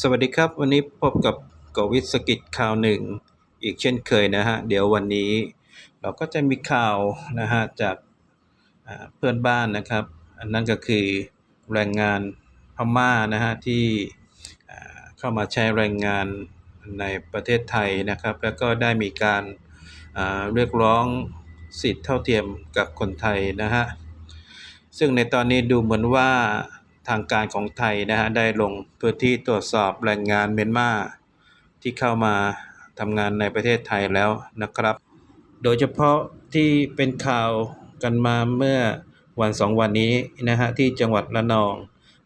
สวัสดีครับ วันนี้พบกับกวิทย์สกิจข่าวหนึ่งอีกเช่นเคยนะฮะ เดี๋ยววันนี้เราก็จะมีข่าวนะฮะจากเพื่อนบ้านนะครับอันนั้นก็คือแรงงานพม่านะฮะที่เข้ามาใช้แรงงานในประเทศไทยนะครับ แล้วก็ได้มีการเรียกร้องสิทธิเท่าเทียมกับคนไทยนะฮะซึ่งในตอนนี้ดูเหมือนว่า ทางการของไทยนะฮะได้ลงพื้นที่ตรวจสอบแรงงานเมียนมาที่เข้ามาทำงานในประเทศไทยแล้วนะครับ โดยเฉพาะที่เป็นข่าวกันมาเมื่อวันสองวันนี้นะฮะที่จังหวัดระนอง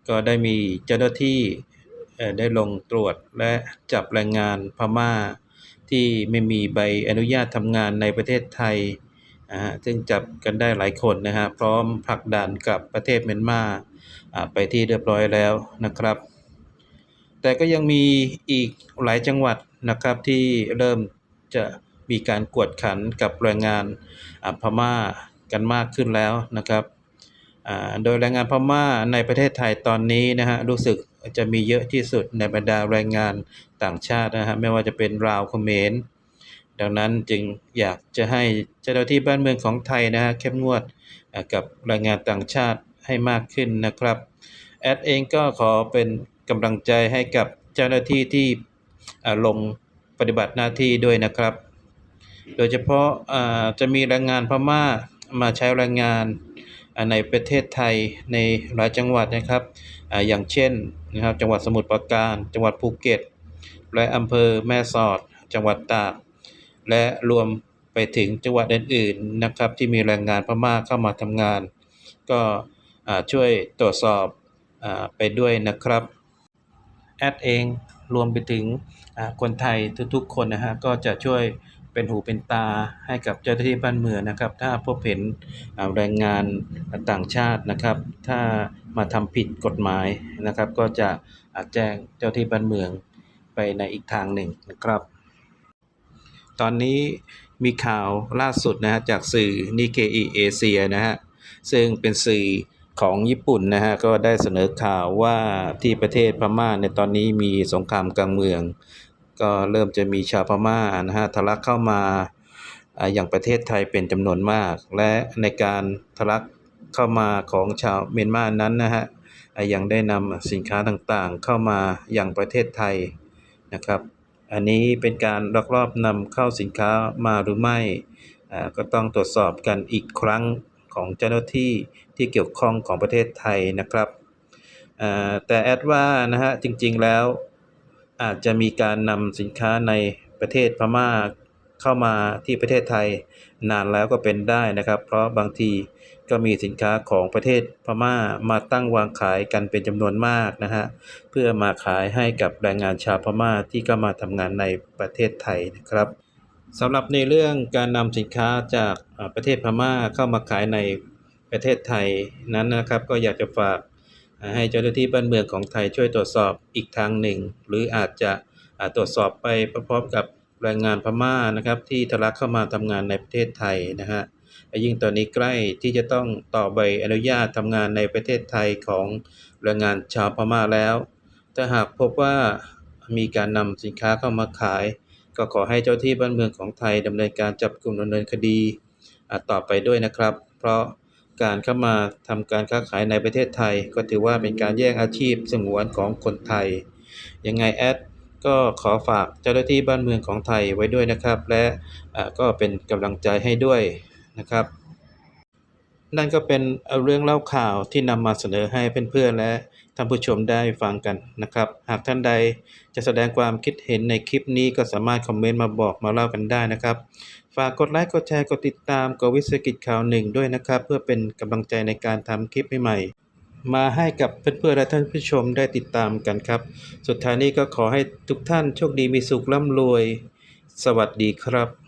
ก็ได้มีเจ้าหน้าที่เอ่อได้ลงตรวจและจับแรงงานพม่า ที่ไม่มีใบอนุญาตทำงานในประเทศไทยนะฮะซึ่งจับกันได้หลายคนนะฮะพร้อมผลักดันกับประเทศเมียนมา ไปที่เรียบร้อยแล้วนะครับ แต่ก็ยังมีอีกหลายจังหวัดนะครับที่เริ่มจะมีการกวดขันกับแรงงานอ่าพม่ากันมากขึ้นแล้วนะครับโดยแรงงานพม่าในประเทศไทยตอนนี้นะฮะรู้สึกจะมีเยอะที่สุดในบรรดาแรงงานต่างชาตินะฮะไม่ว่าจะเป็นราวเขมรดังนั้นจึงอยากจะให้เจ้าหน้าที่บ้านเมืองของไทยนะฮะเข้มงวดกับแรงงานต่างชาติ ให้มากขึ้นนะครับแอดเองก็ขอเป็นกำลังใจให้กับเจ้าหน้าที่ที่ลงปฏิบัติหน้าที่ด้วยนะครับ โดยเฉพาะจะมีแรงงานพม่ามาใช้แรงงานในประเทศไทยในหลายจังหวัดนะครับออย่างเช่นนะครับจังหวัดสมุทรปราการ จังหวัดภูเก็ต และอำเภอแม่สอด จังหวัดตาก และรวมไปถึงจังหวัดอื่นๆนะครับที่มีแรงงานพม่าเข้ามาทำงาน ก็ ช่วยตรวจสอบอาไปด้วยนะครับแอดเองรวมไปถึงอ่าคนไทยทุกๆคนนะฮะก็จะช่วยเป็นหูเป็นตาให้กับเจ้าหน้าที่บ้านเมืองนะครับ ถ้าพบเห็นแรงงานต่างชาตินะครับ ถ้ามาทำผิดกฎหมายนะครับ ก็จะอ่าแจ้งเจ้าที่บ้านเมืองไปในอีกทางหนึ่งนะครับ ตอนนี้มีข่าวล่าสุดนะฮะจากสื่อนิเคอีเอเชียนะฮะซึ่งเป็นสื่อ ของญี่ปุ่นนะฮะก็ได้เสนอข่าวว่าที่ประเทศพม่าในตอนนี้มีสงครามกลางเมือง ก็เริ่มจะมีชาวพม่านะฮะทะลักเข้ามาอย่างประเทศไทยเป็นจำนวนมาก และในการทะลักเข้ามาของชาวเมียนมานั้นนะฮะยังได้นำสินค้าต่างๆ เข้ามาอย่างประเทศไทยนะครับ อันนี้เป็นการลักลอบนำเข้าสินค้ามาหรือไม่ก็ต้องตรวจสอบกันอีกครั้ง ของเจ้าหน้าที่ที่เกี่ยวข้องของประเทศไทยนะครับแต่แอดว่านะฮะจริงๆแล้วอาจจะมีการนำสินค้าในประเทศพม่าเข้ามาที่ประเทศไทยนานแล้วก็เป็นได้นะครับ เพราะบางทีก็มีสินค้าของประเทศพม่ามาตั้งวางขายกันเป็นจำนวนมากนะฮะเพื่อมาขายให้กับแรงงานชาวพม่าที่เข้ามาทำงานในประเทศไทยนะครับ สำหรับในเรื่องการนำสินค้าจากประเทศพม่าเข้ามาขายในประเทศไทยนั้นนะครับ ก็อยากจะฝากให้เจ้าหน้าที่บ้านเมืองของไทยช่วยตรวจสอบอีกทางหนึ่ง หรืออาจจะตรวจสอบไปพร้อมกับแรงงานพม่านะครับที่ทะลักเข้ามาทำงานในประเทศไทยนะฮะและยิ่งตอนนี้ใกล้ที่จะต้องต่อใบอนุญาตทำงานในประเทศไทยของแรงงานชาวพม่าแล้ว ถ้าหากพบว่ามีการนำสินค้าเข้ามาขาย ก็ขอให้เจ้าที่บ้านเมืองของไทยดำเนินการจับกลุ่มดำเนินคดีต่อไปด้วยนะครับ เพราะการเข้ามาทำการค้าขายในประเทศไทย ก็ถือว่าเป็นการแย่งอาชีพสงวนของคนไทย ยังไงแอดก็ขอฝากเจ้าหน้าที่บ้านเมืองของไทยไว้ด้วยนะครับ และก็เป็นกำลังใจให้ด้วยนะครับ นั่นก็เป็นเรื่องเล่าข่าวที่นำมาเสนอให้เพื่อนๆและท่านผู้ชมได้ฟังกันนะครับ หากท่านใดจะแสดงความคิดเห็นในคลิปนี้ก็สามารถคอมเมนต์มาบอกมาเล่ากันได้นะครับ ฝากกดไลค์กดแชร์กดติดตามกวิศกิจข่าวหนึ่งด้วยนะครับ เพื่อเป็นกำลังใจในการทำคลิปใหม่ๆมาให้กับเพื่อนๆและท่านผู้ชมได้ติดตามกันครับ สุดท้ายนี้ก็ขอให้ทุกท่านโชคดีมีสุขร่ำรวย สวัสดีครับ